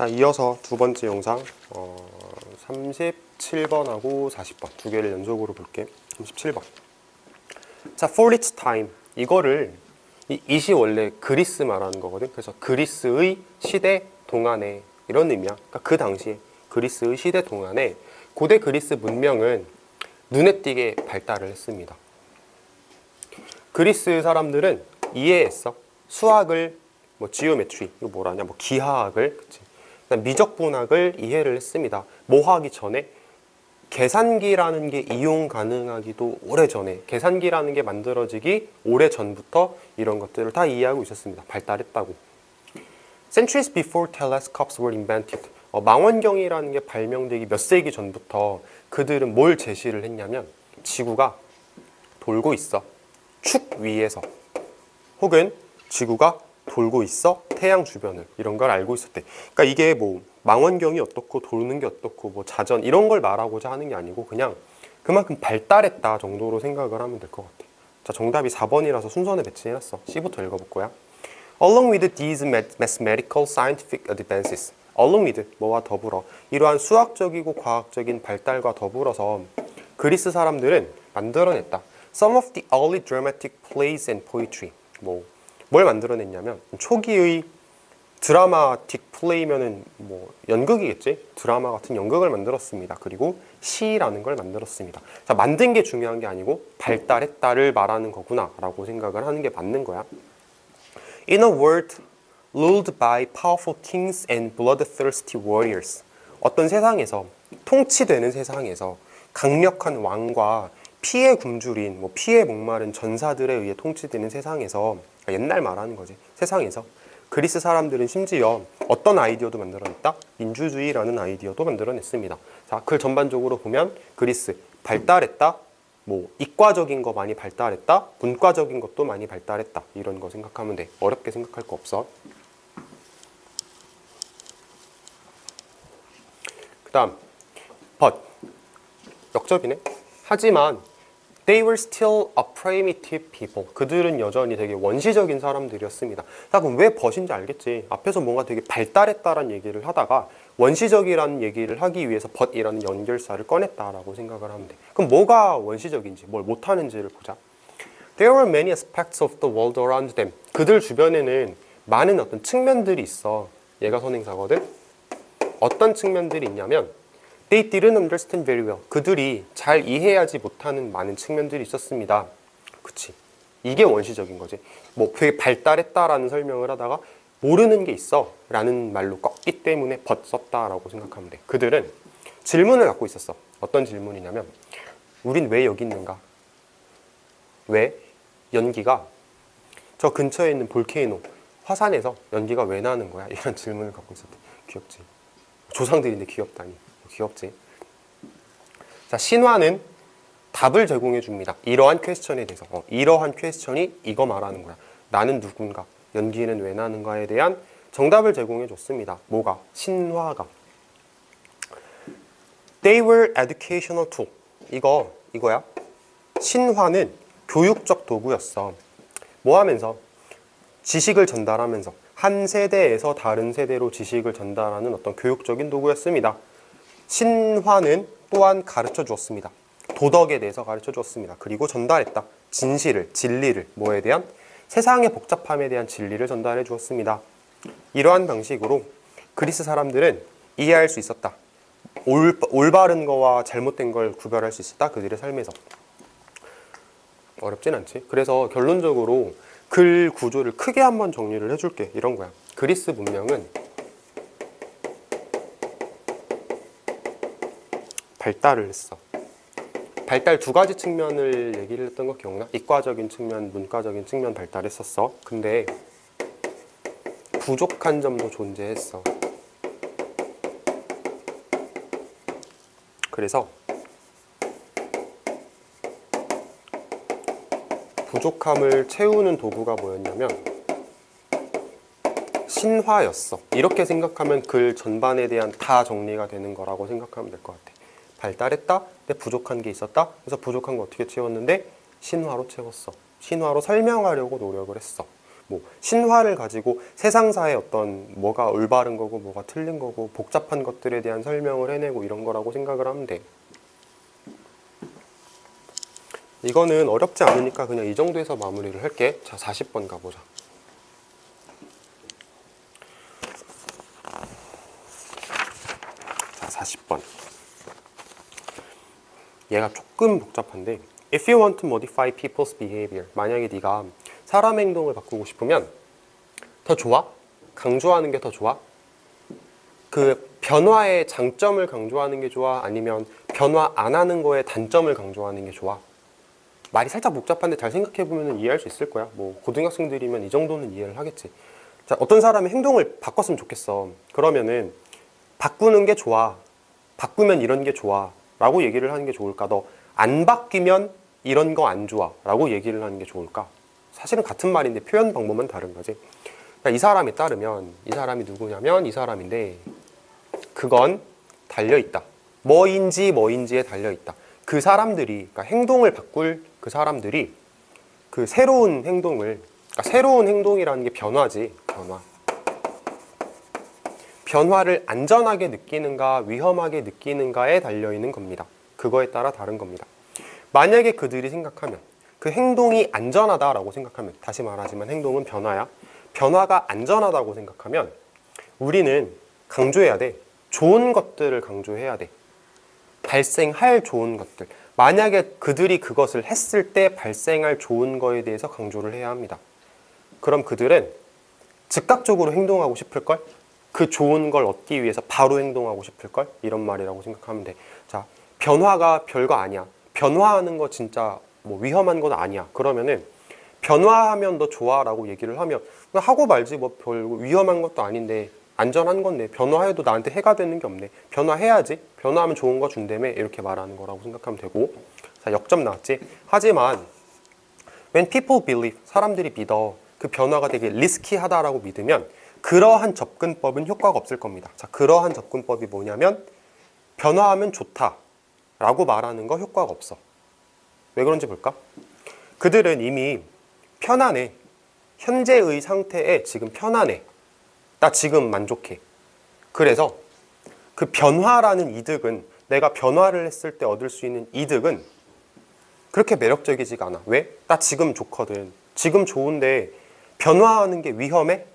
자, 이어서 두 번째 영상 어, 37번하고 40번 두 개를 연속으로 볼게. 37번. 자, for its time 이거를 이 it이 원래 그리스 말하는 거거든. 그래서 그리스의 시대 동안에 이런 의미야. 그러니까 그 당시에 그리스의 시대 동안에 고대 그리스 문명은 눈에 띄게 발달을 했습니다. 그리스 사람들은 이해했어. 수학을 뭐 지오메트리 이거 뭐라냐 뭐 기하학을 그치? 그다음 미적분학을 이해를 했습니다. 뭐 하기 전에 계산기라는 게 이용 가능하기도 오래 전에 계산기라는 게 만들어지기 오래 전부터 이런 것들을 다 이해하고 있었습니다. 발달했다고. Centuries before telescopes were invented. 어, 망원경이라는 게 발명되기 몇 세기 전부터 그들은 뭘 제시를 했냐면 지구가 돌고 있어. 축 위에서 혹은 지구가 돌고 있어 태양 주변을 이런 걸 알고 있었대. 그러니까 이게 뭐 망원경이 어떻고 도는 게 어떻고 뭐 자전 이런 걸 말하고자 하는 게 아니고 그냥 그만큼 발달했다 정도로 생각을 하면 될 것 같아. 자 정답이 4번이라서 순서는 배치해놨어. C부터 읽어볼 거야. Along with these mathematical scientific advances, along with 뭐와 더불어 이러한 수학적이고 과학적인 발달과 더불어서 그리스 사람들은 만들어냈다. Some of the early dramatic plays and poetry. 뭐 뭘 만들어냈냐면 초기의 드라마틱 플레이면은 뭐 연극이겠지 드라마 같은 연극을 만들었습니다. 그리고 시라는 걸 만들었습니다. 자 만든 게 중요한 게 아니고 발달했다를 말하는 거구나 라고 생각을 하는 게 맞는 거야. In a world ruled by powerful kings and bloodthirsty warriors. 어떤 세상에서 통치되는 세상에서 강력한 왕과 피해 굶주린 뭐 피해 목마른 전사들에 의해 통치되는 세상에서 옛날 말하는 거지. 세상에서 그리스 사람들은 심지어 어떤 아이디어도 만들어냈다? 민주주의라는 아이디어도 만들어냈습니다. 자 그 전반적으로 보면 그리스 발달했다? 뭐 이과적인 거 많이 발달했다? 문과적인 것도 많이 발달했다. 이런 거 생각하면 돼. 어렵게 생각할 거 없어. 그 다음 but. 역접이네. 하지만 They were still a primitive people. 그들은 여전히 되게 원시적인 사람들이었습니다. 자, 그럼 왜 벗인지 알겠지? 앞에서 뭔가 되게 발달했다라는 얘기를 하다가 원시적이라는 얘기를 하기 위해서 벗이라는 연결사를 꺼냈다라고 생각을 하면 돼. 그럼 뭐가 원시적인지, 뭘 못하는지를 보자. There were many aspects of the world around them. 그들 주변에는 많은 어떤 측면들이 있어. 얘가 선행사거든. 어떤 측면들이 있냐면 They didn't understand very well. 그들이 잘 이해하지 못하는 많은 측면들이 있었습니다. 그치. 이게 원시적인 거지. 뭐 되게 발달했다라는 설명을 하다가 모르는 게 있어 라는 말로 꺾기 때문에 벗 썼다라고 생각하면 돼. 그들은 질문을 갖고 있었어. 어떤 질문이냐면 우린 왜 여기 있는가? 왜 연기가 저 근처에 있는 볼케이노 화산에서 연기가 왜 나는 거야? 이런 질문을 갖고 있었대. 귀엽지? 조상들인데 귀엽다니. 귀엽지? 자, 신화는 답을 제공해 줍니다. 이러한 퀘스천에 대해서. 어, 이러한 퀘스천이 이거 말하는 거야. 나는 누군가? 연기는 왜 나는가에 대한 정답을 제공해 줬습니다. 뭐가? 신화가. They were educational tool. 이거, 이거야. 신화는 교육적 도구였어. 뭐 하면서? 지식을 전달하면서. 한 세대에서 다른 세대로 지식을 전달하는 어떤 교육적인 도구였습니다. 신화는 또한 가르쳐 주었습니다. 도덕에 대해서 가르쳐 주었습니다. 그리고 전달했다. 진실을, 진리를, 뭐에 대한? 세상의 복잡함에 대한 진리를 전달해 주었습니다. 이러한 방식으로 그리스 사람들은 이해할 수 있었다. 올, 올바른 거와 잘못된 걸 구별할 수 있었다. 그들의 삶에서. 어렵진 않지. 그래서 결론적으로 글 구조를 크게 한번 정리를 해줄게. 이런 거야. 그리스 문명은 발달을 했어. 발달 두 가지 측면을 얘기를 했던 거 기억나? 이과적인 측면, 문과적인 측면 발달했었어. 근데 부족한 점도 존재했어. 그래서 부족함을 채우는 도구가 뭐였냐면 신화였어. 이렇게 생각하면 글 전반에 대한 다 정리가 되는 거라고 생각하면 될 것 같아. 발달했다. 근데 부족한 게 있었다. 그래서 부족한 거 어떻게 채웠는데 신화로 채웠어. 신화로 설명하려고 노력을 했어. 뭐 신화를 가지고 세상사의 어떤 뭐가 올바른 거고 뭐가 틀린 거고 복잡한 것들에 대한 설명을 해내고 이런 거라고 생각을 하면 돼. 이거는 어렵지 않으니까 그냥 이 정도에서 마무리를 할게. 자, 40번 가보자. 자, 40번. 얘가 조금 복잡한데 If you want to modify people's behavior 만약에 네가 사람 행동을 바꾸고 싶으면 더 좋아? 강조하는 게 더 좋아? 그 변화의 장점을 강조하는 게 좋아? 아니면 변화 안 하는 거에 단점을 강조하는 게 좋아? 말이 살짝 복잡한데 잘 생각해 보면 이해할 수 있을 거야. 뭐 고등학생들이면 이 정도는 이해를 하겠지. 자, 어떤 사람이 행동을 바꿨으면 좋겠어. 그러면은 바꾸는 게 좋아. 바꾸면 이런 게 좋아. 라고 얘기를 하는 게 좋을까? 너 안 바뀌면 이런 거 안 좋아. 라고 얘기를 하는 게 좋을까? 사실은 같은 말인데 표현 방법은 다른 거지. 그러니까 이 사람에 따르면 이 사람이 누구냐면 이 사람인데 그건 달려 있다. 뭐인지 뭐인지에 달려 있다. 그 사람들이 그러니까 행동을 바꿀 그 사람들이 그 새로운 행동을 그러니까 새로운 행동이라는 게 변화지 변화. 변화를 안전하게 느끼는가 위험하게 느끼는가에 달려 있는 겁니다. 그거에 따라 다른 겁니다. 만약에 그들이 생각하면 그 행동이 안전하다라고 생각하면 다시 말하지만 행동은 변화야. 변화가 안전하다고 생각하면 우리는 강조해야 돼. 좋은 것들을 강조해야 돼. 발생할 좋은 것들. 만약에 그들이 그것을 했을 때 발생할 좋은 거에 대해서 강조를 해야 합니다. 그럼 그들은 즉각적으로 행동하고 싶을 걸? 그 좋은 걸 얻기 위해서 바로 행동하고 싶을 걸? 이런 말이라고 생각하면 돼. 자, 변화가 별거 아니야. 변화하는 거 진짜 뭐 위험한 건 아니야. 그러면은 변화하면 더 좋아라고 얘기를 하면 하고 말지 뭐 별 위험한 것도 아닌데 안전한 건데 변화해도 나한테 해가 되는 게 없네. 변화해야지. 변화하면 좋은 거 준다며 이렇게 말하는 거라고 생각하면 되고 자 역점 나왔지. 하지만 when people believe 사람들이 믿어 그 변화가 되게 리스키하다라고 믿으면 그러한 접근법은 효과가 없을 겁니다. 자 그러한 접근법이 뭐냐면 변화하면 좋다 라고 말하는 거 효과가 없어. 왜 그런지 볼까? 그들은 이미 편안해. 현재의 상태에 지금 편안해. 나 지금 만족해. 그래서 그 변화라는 이득은 내가 변화를 했을 때 얻을 수 있는 이득은 그렇게 매력적이지가 않아. 왜? 나 지금 좋거든. 지금 좋은데 변화하는 게 위험해?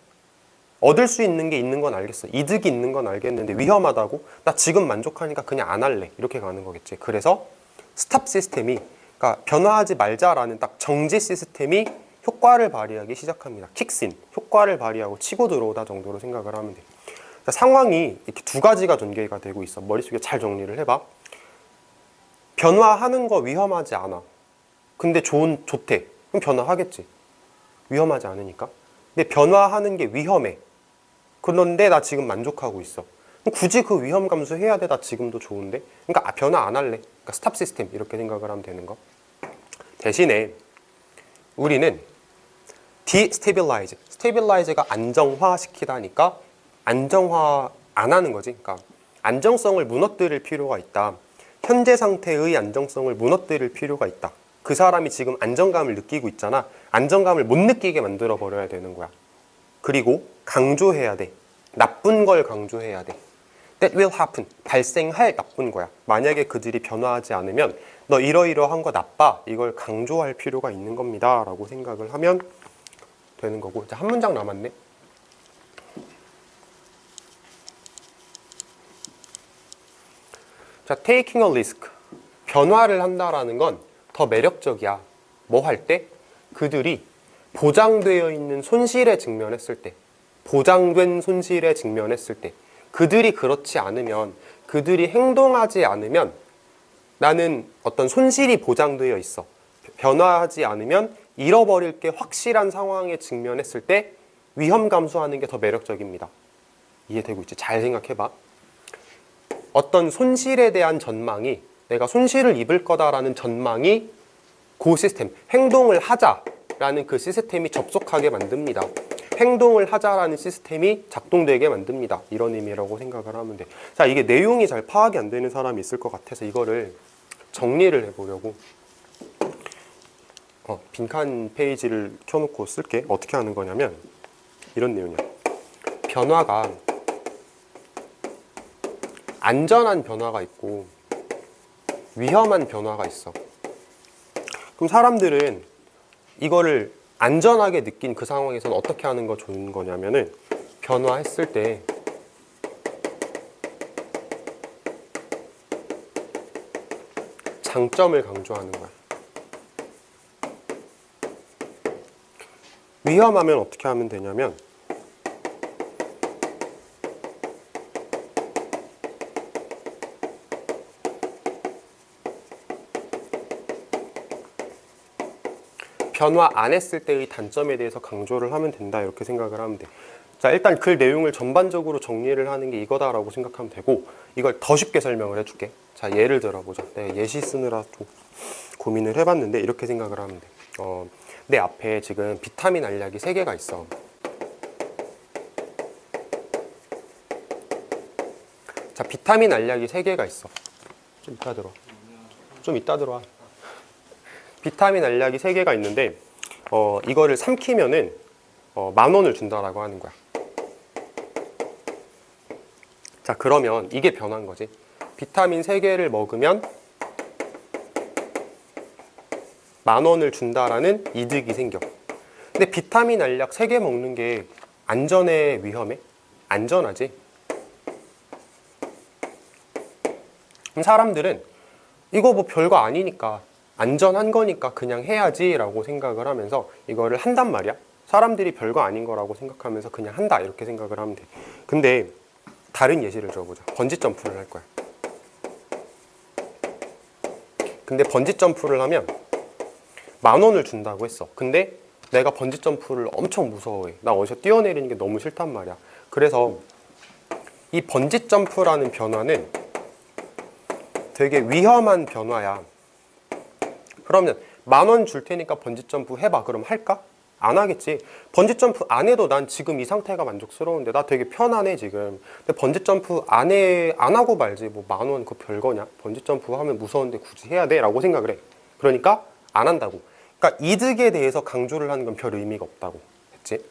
얻을 수 있는 게 있는 건 알겠어. 이득이 있는 건 알겠는데 위험하다고? 나 지금 만족하니까 그냥 안 할래. 이렇게 가는 거겠지. 그래서 스탑 시스템이 그러니까 변화하지 말자라는 딱 정지 시스템이 효과를 발휘하기 시작합니다. 킥신, 효과를 발휘하고 치고 들어오다 정도로 생각을 하면 돼. 자, 상황이 이렇게 두 가지가 전개가 되고 있어. 머릿속에 잘 정리를 해봐. 변화하는 거 위험하지 않아. 근데 좋은 좋대. 그럼 변화하겠지. 위험하지 않으니까. 근데 변화하는 게 위험해. 그런데 나 지금 만족하고 있어. 굳이 그 위험 감수해야 돼? 나 지금도 좋은데? 그러니까 아, 변화 안 할래. 그러니까 스탑 시스템 이렇게 생각을 하면 되는 거. 대신에 우리는 디스테빌라이즈, 스테빌라이즈가 안정화시키다니까 안정화 안 하는 거지. 그러니까 안정성을 무너뜨릴 필요가 있다. 현재 상태의 안정성을 무너뜨릴 필요가 있다. 그 사람이 지금 안정감을 느끼고 있잖아. 안정감을 못 느끼게 만들어 버려야 되는 거야. 그리고 강조해야 돼. 나쁜 걸 강조해야 돼. That will happen. 발생할 나쁜 거야. 만약에 그들이 변화하지 않으면 너 이러이러한 거 나빠. 이걸 강조할 필요가 있는 겁니다. 라고 생각을 하면 되는 거고. 이제 한 문장 남았네. 자, taking a risk. 변화를 한다라는 건 더 매력적이야. 뭐 할 때? 그들이 보장되어 있는 손실에 직면했을 때, 보장된 손실에 직면했을 때, 그들이 그렇지 않으면, 그들이 행동하지 않으면 나는 어떤 손실이 보장되어 있어. 변화하지 않으면 잃어버릴 게 확실한 상황에 직면했을 때 위험 감수하는 게 더 매력적입니다. 이해되고 있지? 잘 생각해봐. 어떤 손실에 대한 전망이 내가 손실을 입을 거다라는 전망이 그 시스템, 행동을 하자라는 그 시스템이 접속하게 만듭니다. 행동을 하자라는 시스템이 작동되게 만듭니다. 이런 의미라고 생각을 하면 돼. 자, 이게 내용이 잘 파악이 안 되는 사람이 있을 것 같아서 이거를 정리를 해보려고. 어, 빈칸 페이지를 켜놓고 쓸게. 어떻게 하는 거냐면 이런 내용이야. 변화가 안전한 변화가 있고 위험한 변화가 있어. 그럼 사람들은 이거를 안전하게 느낀 그 상황에서는 어떻게 하는 거 좋은 거냐면은 변화했을 때 장점을 강조하는 거야. 위험하면 어떻게 하면 되냐면 변화 안 했을 때의 단점에 대해서 강조를 하면 된다 이렇게 생각을 하면 돼. 자 일단 글 내용을 전반적으로 정리를 하는 게 이거다라고 생각하면 되고 이걸 더 쉽게 설명을 해줄게. 자 예를 들어보자. 내가 예시 쓰느라 좀 고민을 해봤는데 이렇게 생각을 하면 돼. 어, 내 앞에 지금 비타민 알약이 세 개가 있어. 자 비타민 알약이 세 개가 있어. 좀 이따 들어. 좀 이따 들어와. 비타민 알약이 세 개가 있는데 어, 이거를 삼키면은 어, 만 원을 준다라고 하는 거야. 자 그러면 이게 변한 거지. 비타민 세 개를 먹으면 만 원을 준다라는 이득이 생겨. 근데 비타민 알약 세개 먹는 게 안전해 위험해? 안전하지. 그럼 사람들은 이거 뭐 별거 아니니까 안전한 거니까 그냥 해야지 라고 생각을 하면서 이거를 한단 말이야. 사람들이 별거 아닌 거라고 생각하면서 그냥 한다 이렇게 생각을 하면 돼. 근데 다른 예시를 들어보자. 번지 점프를 할 거야. 근데 번지 점프를 하면 만 원을 준다고 했어. 근데 내가 번지 점프를 엄청 무서워해. 나 어디서 뛰어내리는 게 너무 싫단 말이야. 그래서 이 번지 점프라는 변화는 되게 위험한 변화야. 그러면 만 원 줄 테니까 번지 점프 해봐. 그럼 할까? 안 하겠지. 번지 점프 안 해도 난 지금 이 상태가 만족스러운데 나 되게 편안해 지금. 근데 번지 점프 안 해, 안 하고 말지. 뭐 만 원 그 별거냐? 번지 점프 하면 무서운데 굳이 해야 돼? 라고 생각을 해. 그러니까 안 한다고. 그러니까 이득에 대해서 강조를 하는 건 별 의미가 없다고 했지.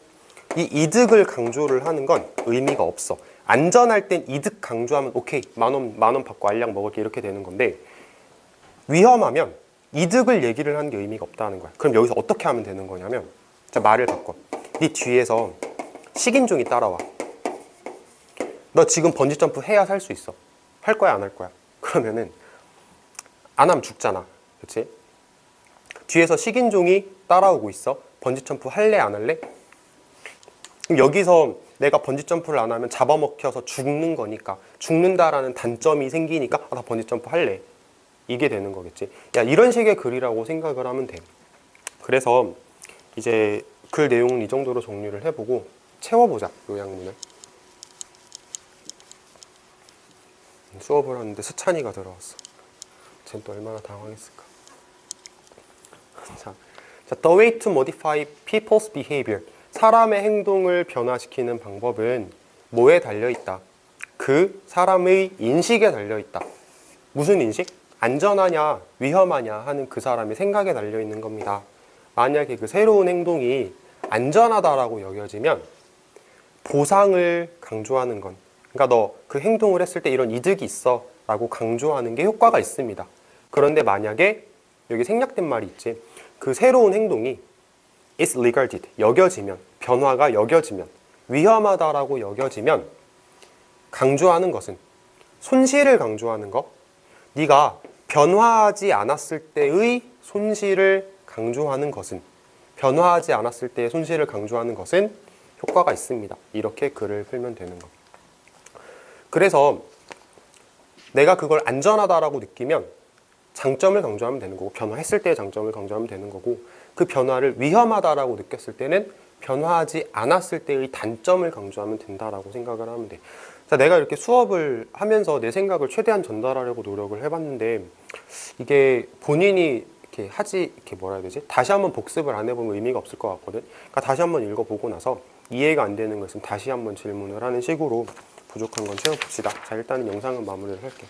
이 이득을 강조를 하는 건 의미가 없어. 안전할 땐 이득 강조하면 오케이 만원 만 원 받고 알약 먹을게 이렇게 되는 건데 위험하면 이득을 얘기를 하는 게 의미가 없다는 거야. 그럼 여기서 어떻게 하면 되는 거냐면 자 말을 바꿔. 네 뒤에서 식인종이 따라와. 너 지금 번지 점프 해야 살 수 있어. 할 거야 안 할 거야? 그러면은 안 하면 죽잖아. 그렇지? 뒤에서 식인종이 따라오고 있어. 번지 점프 할래 안 할래? 그럼 여기서 내가 번지 점프를 안 하면 잡아먹혀서 죽는 거니까 죽는다라는 단점이 생기니까 아, 나 번지 점프 할래. 이게 되는 거겠지. 야 이런 식의 글이라고 생각을 하면 돼. 그래서 이제 글 내용은 이 정도로 정리를 해보고 채워보자 요약문을. 수업을 하는데 스찬이가 들어왔어. 쟨또 얼마나 당황했을까. 자, 자, the way to modify people's behavior. 사람의 행동을 변화시키는 방법은 뭐에 달려 있다? 그 사람의 인식에 달려 있다. 무슨 인식? 안전하냐, 위험하냐 하는 그 사람의 생각에 달려 있는 겁니다. 만약에 그 새로운 행동이 안전하다라고 여겨지면 보상을 강조하는 건 그러니까 너 그 행동을 했을 때 이런 이득이 있어 라고 강조하는 게 효과가 있습니다. 그런데 만약에 여기 생략된 말이 있지. 그 새로운 행동이 is regarded 여겨지면 변화가 여겨지면 위험하다라고 여겨지면 강조하는 것은 손실을 강조하는 것 네가 변화하지 않았을 때의 손실을 강조하는 것은 변화하지 않았을 때의 손실을 강조하는 것은 효과가 있습니다. 이렇게 글을 풀면 되는 것. 그래서 내가 그걸 안전하다라고 느끼면 장점을 강조하면 되는 거고 변화했을 때의 장점을 강조하면 되는 거고 그 변화를 위험하다라고 느꼈을 때는 변화하지 않았을 때의 단점을 강조하면 된다라고 생각을 하면 돼. 자, 내가 이렇게 수업을 하면서 내 생각을 최대한 전달하려고 노력을 해봤는데 이게 본인이 이렇게 하지 이렇게 뭐라 해야 되지? 다시 한번 복습을 안 해보면 의미가 없을 것 같거든. 그러니까 다시 한번 읽어보고 나서 이해가 안 되는 것은 다시 한번 질문을 하는 식으로 부족한 건 채워봅시다. 자, 일단은 영상은 마무리를 할게.